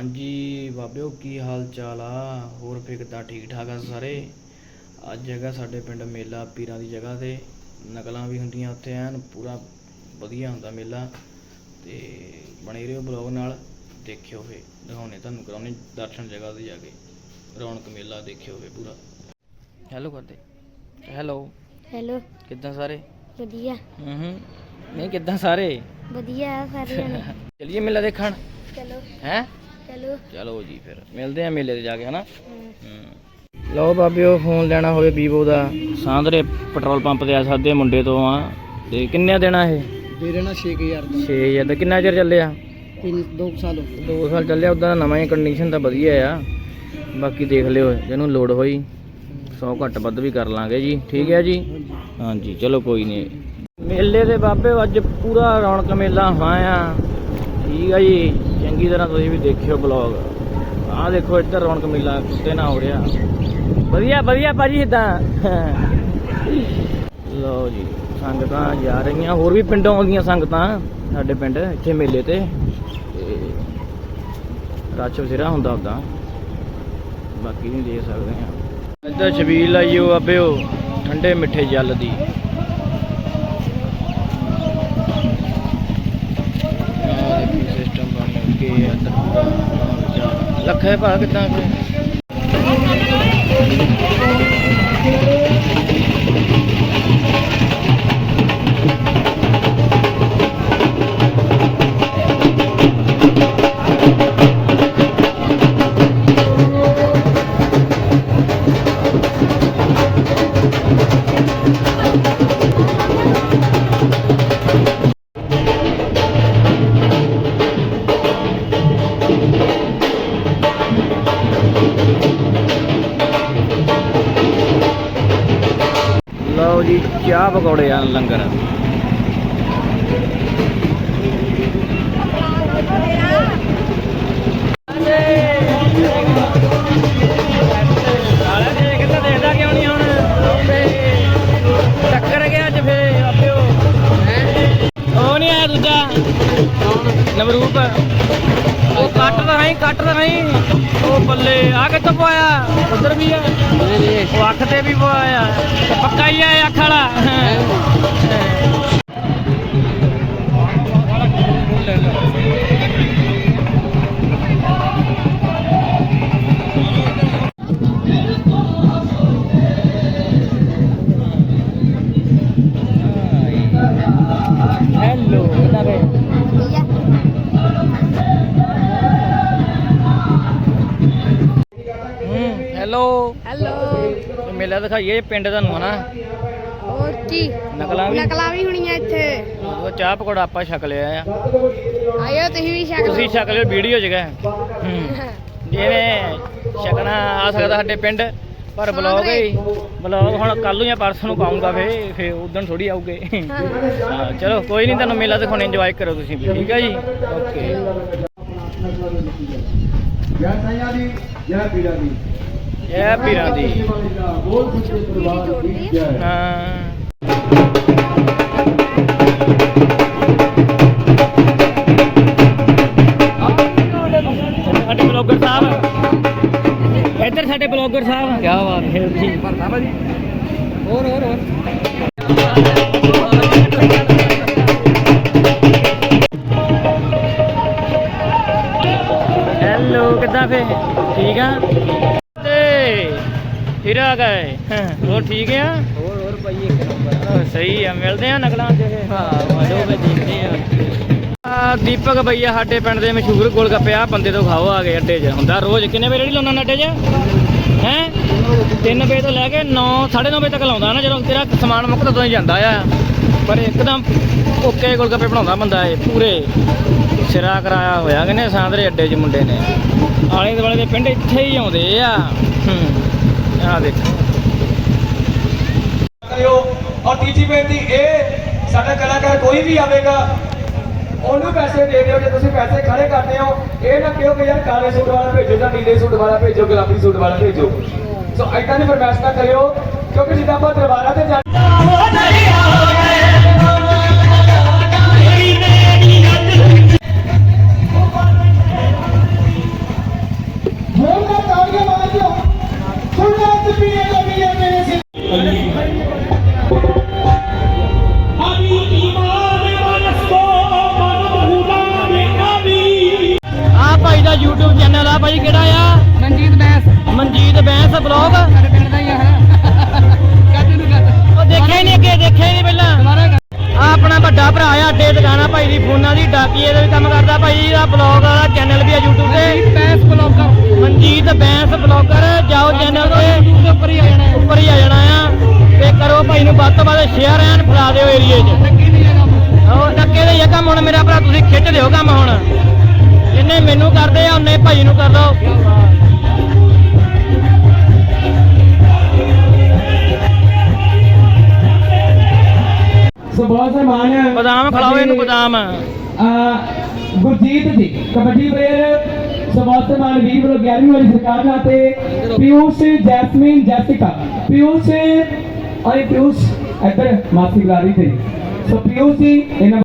ਹਾਂਜੀ ਬਾਬਿਓ ਕੀ ਹਾਲ ਚਾਲ ਆ? ਹੋਰ ਫੇ ਕਿੱਦਾਂ? ਠੀਕ ਠਾਕ ਆ ਸਾਰੇ? ਅੱਜ ਹੈਗਾ ਸਾਡੇ ਪਿੰਡ ਮੇਲਾ ਪੀਰਾਂ ਦੀ ਜਗ੍ਹਾ ਤੇ। ਨਕਲਾਂ ਵੀ ਹੁੰਦੀਆਂ ਉੱਥੇ ਐਨ ਪੂਰਾ ਵਧੀਆ ਹੁੰਦਾ ਮੇਲਾ। ਤੇ ਬਣੇ ਰਹੋ ਬਲੌਗ ਨਾਲ ਦੇਖਿਓ ਫੇ ਦਿਖਾਉਣੇ ਤੁਹਾਨੂੰ ਕਰਾਉਣੇ ਦਰਸ਼ਨ ਜਗ੍ਹਾ ਤੇ ਜਾ ਕੇ। ਰੌਣਕ ਮੇਲਾ ਦੇਖਿਓ ਫੇ ਪੂਰਾ। ਹੈਲੋ ਕਰਦੇ। ਹੈਲੋ। ਹੈਲੋ। ਕਿੱਦਾਂ ਸਾਰੇ? ਵਧੀਆ। ਹੂੰ ਹੂੰ। ਨਹੀਂ ਕਿੱਦਾਂ ਸਾਰੇ? ਵਧੀਆ ਸਾਰੇ ਚਲਿਏ ਮੇਲਾ ਦੇਖਣ। ਚਲੋ। ਹੈ? ਚਲੋ। ਚਲੋ ਜੀ ਫਿਰ। ਮਿਲਦੇ ਆ ਮੇਲੇ ਤੇ ਜਾ ਕੇ ਹਨਾ। ਲਓ ਬਾਬਿਓ ਫੋਨ ਲੈਣਾ ਹੋਵੇ ਵੀਵੋ ਦਾ। ਸਾਂਦਰੇ ਪੈਟਰੋਲ ਪੰਪ ਤੇ ਆ ਸਕਦੇ ਮੁੰਡੇ ਤੋਂ ਆ। ਤੇ ਕਿੰਨੇ ਦੇਣਾ ਇਹ? ਵੀਰੇ ਨਾ 6000 ਦਾ। 6000 ਦਾ। ਕਿੰਨਾ ਚਿਰ ਚੱਲਿਆ? ਤਿੰਨ ਦੋ ਕੁ ਸਾਲ ਹੋ ਗਏ। 2 ਸਾਲ ਚੱਲਿਆ ਉਦਾਂ ਨਵਾਂ ਹੀ ਕੰਡੀਸ਼ਨ ਤਾਂ ਵਧੀਆ ਆ। ਬਾਕੀ ਦੇਖ ਲਿਓ ਜਿਹਨੂੰ ਲੋਡ ਹੋਈ 100 ਘੱਟ ਵੱਧ ਵੀ ਕਰ ਲਾਂਗੇ ਜੀ। ਠੀਕ ਹੈ ਜੀ? ਹਾਂਜੀ। ਚਲੋ ਕੋਈ ਨਹੀਂ। ਮੇਲੇ ਦੇ ਬਾਬੇ ਅੱਜ ਪੂਰਾ ਰੌਣਕ ਮੇਲਾ ਹੋਇਆ। ਆ ਠੀਕ ਆ ਜੀ, ਚੰਗੀ ਤਰ੍ਹਾਂ ਤੁਸੀਂ ਵੀ ਦੇਖਿਓ ਬਲੌਗ ਆਹ ਦੇਖੋ, ਇੱਧਰ ਰੌਣਕ ਮੇਲਾ, ਕੁੱਤੇ ਨਾ ਹੋ ਰਿਹਾ ਵਧੀਆ ਵਧੀਆ ਭਾਜੀ ਇਦਾਂ। ਲਓ ਜੀ, ਸੰਗਤਾਂ ਜਾ ਰਹੀਆਂ। ਹੋਰ ਵੀ ਪਿੰਡੋਂ ਆਉਂਦੀਆਂ ਸੰਗਤਾਂ ਸਾਡੇ ਪਿੰਡ, ਇੱਥੇ ਮੇਲੇ ਤੇ। ਤੇ ਰਸ਼ ਬਥੇਰਾ ਹੁੰਦਾ ਉਦਾਂ ਬਾਕੀ ਨਹੀਂ ਦੇ ਸਕਦੇ ਆ ਇੱਧਰ ਛਬੀਲ ਆਈਓ ਆਪਿਓ ਠੰਡੇ ਮਿੱਠੇ ਜਲ ਦੀ ਆਹ ਦੇਖੀ ਸਿਸਟਮ ਬਣ ਕੇ ਇੱਧਰ ਪੂਰਾ ਮਾਹੌਲ ਜਿਹਾ। ਭਾ ਕਿਦਾਂ ਫੇ ਲਓ ਪਕੌੜੇ ਆ ਲੰਗਰ? ਦੇਖਦਾ ਕਿਉਂ ਨਹੀਂ ਹੁਣ ਨਹੀਂ ਕੱਟ ਰਹੀਂ ਕੱਟ ਉਹ ਬੱਲੇ ਆ ਕਿੱਥੋਂ ਪਵਾਇਆ? ਉਧਰ ਵੀ ਆ। ਉਹ ਅੱਖ ਤੇ ਵੀ ਪਵਾਇਆ। ਪੱਕਾ ਹੀ ਆ ਅੱਖ ਮੇਲਾ ਦਿਖਾਈਏ ਪਿੰਡ ਤੁਹਾਨੂੰ ਹਨਾ? ਹੋਰ ਕੀ? ਨਕਲਾਂ ਵੀ ਨਕਲਾਂ ਵੀ ਹੋਣੀਆਂ ਇੱਥੇ। ਉਹ ਚਾਹ ਪਕੌੜਾ ਆਪਾਂ ਛਕ ਲਿਆ ਆ। ਆਇਓ ਤੁਸੀਂ ਵੀ ਛਕ ਤੁਸੀਂ ਛਕ ਲਿਓ ਵੀਡੀਓ ਚ ਗਏ। ਹੂੰ। ਜਿਹਨੇ ਛਕਣਾ ਆ ਸਕਦਾ ਸਾਡੇ ਪਿੰਡ ਪਰ ਬਲੌਗ ਹੀ ਬਲੌਗ ਹੁਣ ਕੱਲ ਨੂੰ ਜਾਂ ਪਰਸੋਂ ਨੂੰ ਪਾਉਂਗਾ ਫੇ ਫੇ ਉਦੋਂ ਥੋੜੀ ਆਉਗੇ ਹਾਂ ਚਲੋ ਕੋਈ ਨਹੀਂ ਤੁਹਾਨੂੰ ਮੇਲਾ ਦਿਖਾਉਣੇ ਇੰਜੋਏ ਕਰੋ ਤੁਸੀਂ ਵੀ ਠੀਕ ਹੈ ਜੀ? ਓਕੇ ਜੈ ਸਾਈਆਂ ਦੀ ਜੈ ਪੀਰਾਂ ਦੀ। ਜੈ ਪੀਰਾਂ ਦੀ। ਹਾਂ। ਸਾਡੇ ਬਲੌਗਰ ਸਾਹਿਬ ਇੱਧਰ ਸਾਡੇ ਬਲੌਗਰ ਸਾਹਿਬ ਕੀ ਬਾਤ ਹੈ। ਜੀ। ਭਰਨਾ ਭਾਜੀ ਹੋਰ ਹੋਰ ਹੋਰ। ਹੈਲੋ ਕਿੱਦਾਂ ਫੇ? ਠੀਕ ਆ? ਫਿਰ ਆ ਗਏ ਹਾਂ, ਹੋਰ ਠੀਕ ਆ? ਹੋਰ ਹੋਰ ਭਾਈ ਇੱਕ ਨੰਬਰ ਸਹੀ ਆ ਮਿਲਦੇ ਆ ਨਕਲਾਂ ਚ। ਇਹ ਹਾਂ ਵੇ ਦੇਖਦੇ ਆ। ਆ ਦੀਪਕ ਭਈਆ ਸਾਡੇ ਪਿੰਡ ਦੇ ਮਸ਼ਹੂਰ ਗੋਲਗੱਪੇ ਆ ਬੰਦੇ ਤੋਂ ਖਾਓ ਆ ਗਏ ਅੱਡੇ 'ਚ। ਹੁੰਦਾ ਰੋਜ਼। ਕਿੰਨੇ ਵਜੇ ਰੇੜੀ ਲਾਉਣਾ ਅੱਡੇ 'ਚ? ਹੈ? 3 ਵਜੇ ਤੋਂ ਲੈ ਕੇ 9 9:30 ਵਜੇ ਤੱਕ ਲਾਉਂਦਾ ਨਾ ਜਦੋਂ ਤੇਰਾ ਸਮਾਨ ਮੁੱਕਦਾ ਤੋਂ ਹੀ ਜਾਂਦਾ ਆ। ਪਰ ਇੱਕਦਮ ਓਕੇ ਗੋਲਗੱਪੇ ਬਣਾਉਂਦਾ ਬੰਦਾ ਇਹ ਪੂਰੇ। ਸਿਰਾ ਕਰਾਇਆ ਹੋਇਆ ਕਹਿੰਦੇ ਸਾਂਦਰੇ ਅੱਡੇ 'ਚ ਮੁੰਡੇ ਨੇ। ਆਲੇ ਦੁਆਲੇ ਦੇ ਪਿੰਡ ਇੱਥੇ ਹੀ ਆਉਂਦੇ ਆ। ਹੂੰ। ਆ ਦੇਖ। ਕਰਿਓ। ਔਰ ਤੀਜੀ ਬੇਨਤੀ, ਇਹ ਸਾਡਾ ਕਲਾਕਾਰ ਕੋਈ ਵੀ ਆਵੇਗਾ, ਉਹਨੂੰ ਪੈਸੇ ਦੇ ਦਿਓ, ਜੇ ਤੁਸੀਂ ਪੈਸੇ ਖੜੇ ਕਰਦੇ ਹੋ, ਇਹ ਨਾ ਕਿਹੋ ਕਿ ਯਾਰ ਕਾਲੇ ਸੂਟ ਵਾਲਾ ਭੇਜੋ ਜਾਂ ਨੀਲੇ ਸੂਟ ਵਾਲਾ ਭੇਜੋ, ਗੁਲਾਬੀ ਸੂਟ ਵਾਲਾ ਭੇਜੋ। ਸੋ ਐਦਾਂ ਦੀ ਫਰਮਾਇਸ਼ ਨਾ ਕਰਿਓ, ਕਿਉਂਕਿ ਜਿੱਦਾਂ ਆਪਾਂ ਦਰਬਾਰਾਂ ਤੇ ਜਾ ਭਾਈ ਕਿਹੜਾ ਆ? ਮਨਜੀਤ ਬੈਸ। ਮਨਜੀਤ ਬੈਂਸ ਬਲੌਗ। ਸਾਡੇ ਪਿੰਡ ਦਾ ਹੀ ਆ। ਕੱਟ ਨੂੰ ਕੱਟ। ਉਹ ਦੇਖਿਆ ਨਹੀਂ ਅੱਗੇ ਦੇਖਿਆ ਨਹੀਂ ਪਹਿਲਾਂ। ਆ ਆਪਣਾ ਵੱਡਾ ਭਰਾ ਆ ਅੱਡੇ ਦੁਕਾਨਾ ਭਾਈ ਦੀ ਫੋਨਾਂ ਦੀ ਡਾਕੀਏ ਦੇ ਵੀ ਕੰਮ ਕਰਦਾ ਭਾਈ ਦਾ ਬਲੌਗ ਵਾਲਾ ਚੈਨਲ ਵੀ ਆ YouTube ਤੇ। ਬੈਸ ਬਲੌਗਰ। ਮਨਜੀਤ ਬੈਂਸ ਬਲੌਗਰ ਜਾਓ ਚੈਨਲ ਤੇ। ਉੱਪਰ ਹੀ ਆ ਜਾਣਾ ਉੱਪਰ ਹੀ ਆ ਜਾਣਾ ਆ। ਤੇ ਕਰੋ ਭਾਈ ਨੂੰ ਵੱਧ ਤੋਂ ਵੱਧ ਸ਼ੇਅਰ ਐਨ ਫਲਾ ਦਿਓ ਏਰੀਏ 'ਚ। ਉਹ ਟੱਕੇ ਦੇ ਹੀ ਆ ਕੰਮ ਹੁਣ ਮੇਰਾ ਭਰਾ ਤੁਸੀਂ ਖਿੱਚ ਦਿਓ ਕੰਮ ਹੁਣ। ਜਿੰਨੇ ਮੈਨੂੰ ਕਰਦੇ ਆ ਉਹਨੇ ਭਾਈ ਨੂੰ ਕਰ ਲਓ। ਸੋ ਬਹੁਤ ਸਨਮਾਨ ਬਦਾਮ ਖਿਲਾਓ ਇਹਨੂੰ ਬਦਾਮ। ਗੁਰਜੀਤ ਜੀ ਕਬੱਡੀ ਪਲੇਅਰ ਸੋ ਬਹੁਤ ਸਨਮਾਨ ਵੀਰ ਵੱਲੋਂ 11ਵੀਂ ਵਾਲੀ ਸਰਕਾਰ ਨਾਲ ਤੇ ਪਿਊਸ਼ ਜੈਸਮੀਨ ਜੈਸਿਕਾ। ਪਿਊਸ਼ ਅਰੇ ਪਿਊਸ਼ ਇੱਧਰ ਮਾਸੀ ਬੁਲਾਰੀ ਤੇ। ਸੋ ਪਿਊਸ਼ ਜੀ ਇਹਨਾਂ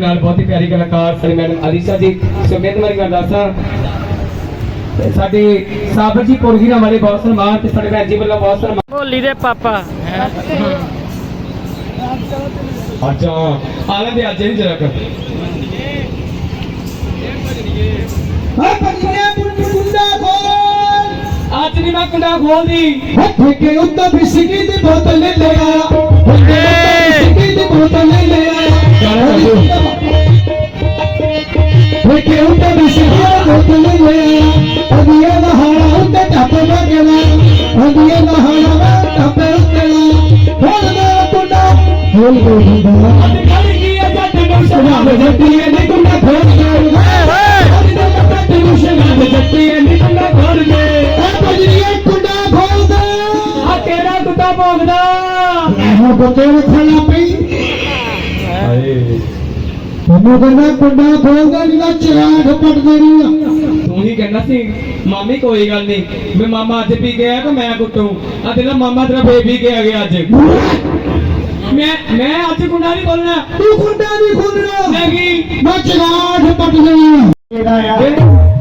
ਨਾਲ ਬਹੁਤ ਹੀ ਪਿਆਰੀ ਕਲਾਕਾਰ ਸਾਡੀ ਮੈਡਮ ਅਲੀਸ਼ਾ ਜੀ ਸੋ ਮੈਂ ਤੁਹਾਡੀ ਗੱਲ ਦੱਸਾਂ ਤੇ ਸਾਡੇ ਸਾਬਰ ਜੀ ਕੋਰਗੀਰਾ ਵਾਲੇ ਬਹੁਤ ਸਨਮਾਨ ਤੇ ਸਾਡੇ ਭੈਣ ਜੀ ਵੱਲੋਂ ਬਹੁਤ ਸਨਮਾਨ। ਭੋਲੀ ਦੇ ਪਾਪਾ। ਹੈਂ? ਅੱਛਾ ਆਲੇ ਦੇ ਅੱਜ ਨਹੀਂ ਜਰਾ ਕਰ। ਹਾਂ ਪੱਕੀਆਂ ਪੁੰਡ ਕੁੰਡਾ ਖੋਲ। ਅੱਜ ਨਹੀਂ ਮੈਂ ਕੁੰਡਾ ਖੋਲਦੀ। ਠੇਕੇ ਉੱਤੇ ਬਿਸਕੀ ਦੀ ਬੋਤਲ ਲੈ ਲਿਆ। ਠੇਕੇ ਉੱਤੇ ਬਿਸਕੀ ਦੀ ਬੋਤਲ ਲੈ ਲਿਆ। ਗਾਣਾ ਕਰ ਦਿਓ। ਠੇਕੇ ਉੱਤੇ ਬਿਸਕੀ ਦੀ ਬੋਤਲ ਲੈ ਲਿਆ ਅਦੀਏ ਨਹਾਣਾ ਉੱਤੇ ਟੱਪ ਲੱਗਣਾ ਅਦੀਏ ਨਹਾਣਾ ਟੱਪੇ ਉੱਤੇ ਖੋਲ ਦੇ ਕੁੰਡਾ ਖੋਲ ਦੇ ਕੁੰਡਾ ਅੱਜ ਕੱਲ ਕੀ ਹੈ ਜੱਟ ਨੂੰ ਸ਼ਰਾਬ ਮੈਨੂੰ ਕਹਿੰਦਾ ਕੁੰਡਾ ਖੋਲਦਾ ਜਿਹਦਾ ਚਿਰਾਗ ਪਟ ਦੇਣੀ ਆ ਤੂੰ ਹੀ ਕਹਿੰਦਾ ਸੀ ਮਾਮੀ ਕੋਈ ਗੱਲ ਨਹੀਂ। ਮੈਂ ਮਾਮਾ ਅੱਜ ਪੀ ਗਿਆ ਤਾਂ ਮੈਂ ਕੁੱਟੂ। ਆ ਤੇਰਾ ਮਾਮਾ ਤੇਰਾ ਬੇਬੀ ਕੇ ਆ ਗਿਆ ਅੱਜ? ਮੈਂ ਮੈਂ ਅੱਜ ਕੁੰਡਾ ਨਹੀਂ ਬੋਲਣਾ। ਤੂੰ ਕੁੰਡਾ ਨਹੀਂ ਖੋਲਣਾ ਨਹੀਂ। ਮੈਂ ਚਿਰਾਗ ਪਟ ਦੇਣੀ ਆ?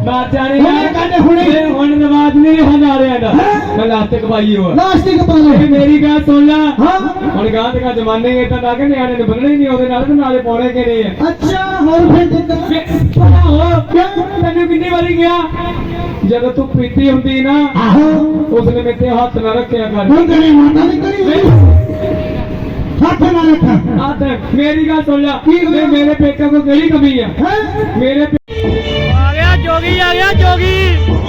ਬਾਤ ਜਾਣੀ ਹੁਣੇ ਕੱਢ, ਹੁਣੇ। ਹੁਣ ਨਵਾਜ਼ ਨਹੀਂ ਹੁਣ ਆ ਰਿਹਾ ਦਾ ਮੈਂ ਲਾਸਟਿਕ ਪਾਈ ਹੋਆ ਲਾਸਟਿਕ ਪਾ ਇਹ ਲੈ ਮੇਰੀ ਗੱਲ ਸੁਣ ਲੈ। ਹਾਂ। ਹੁਣ ਗਾਂ ਤੇ ਜਮਾਨੇ ਇਹ ਤਾਂ ਲੱਗ ਨਿਆਣੇ ਨੇ ਬੰਨਣੇ ਨਹੀਂ ਉਹਦੇ ਨਾਲ ਤੇ ਨਾਲੇ ਪਾਉਣੇ ਕਿ ਨਹੀਂ ਅੱਛਾ ਹੋਰ ਫਿਰ ਵੇ, ਪਤਾ ਹੋ ਤੈਨੂੰ ਕਿੰਨੀ ਵਾਰੀ ਗਿਆ ਜਦੋਂ ਤੂੰ ਪੀਤੀ ਹੁੰਦੀ ਨਾ ਆਹੋ। ਉਸਨੇ ਮੇਰੇ ਹੱਥ ਨਾ ਰੱਖਿਆ ਕਰ। ਹੁਣ ਤੇਰੀ ਮਾਤਾ ਨੇ ਕਰੀ ਹੱਥ ਨਾ ਰੱਖਾ। ਆ ਤੇ ਮੇਰੀ ਗੱਲ ਸੁਣ ਲੈ। ਕੀ ਮੇਰੇ ਪੇਕਾਂ ਕੋ ਕਿਹੜੀ ਕਮੀ ਆ? ਹੈ? ਮੇਰੇ ਆ ਗਿਆ ਜੋਗੀ ਆ ਗਿਆ ਜੋਗੀ।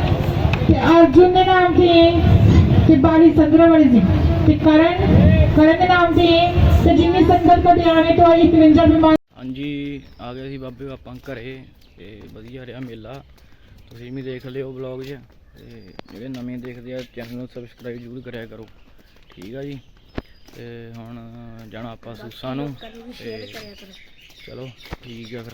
ਅਰਜੁਨ ਦੇ ਨਾਮ ਤੇ ਤੇ ਬਾਲੀ ਸੰਗਰਾਵਲ ਜੀ ਤੇ ਕਰਨ ਕਰਨ ਦੇ ਨਾਮ ਤੇ ਤੇ ਜਿੰਨੀ ਸੰਗਤ ਪਟਿਆਲੇ ਤੋਂ ਆਈ 53 ਬਿਮਾਰ। ਹਾਂਜੀ, ਆ ਗਏ ਸੀ ਬਾਬੇ ਆਪਾਂ ਘਰੇ, ਤੇ ਵਧੀਆ ਰਿਹਾ ਮੇਲਾ। ਤੁਸੀਂ ਵੀ ਦੇਖ ਲਿਓ ਵਲੌਗ 'ਚ ਤੇ ਜਿਹੜੇ ਨਵੇਂ ਦੇਖਦੇ ਆ ਚੈਨਲ ਨੂੰ ਸਬਸਕ੍ਰਾਈਬ ਜ਼ਰੂਰ ਕਰਿਆ ਕਰੋ। ਠੀਕ ਆ ਜੀ? ਤੇ ਹੁਣ ਜਾਣਾ ਆਪਾਂ ਸੂਸਾਂ ਨੂੰ, ਤੇ ਚਲੋ, ਠੀਕ ਆ ਫਿਰ।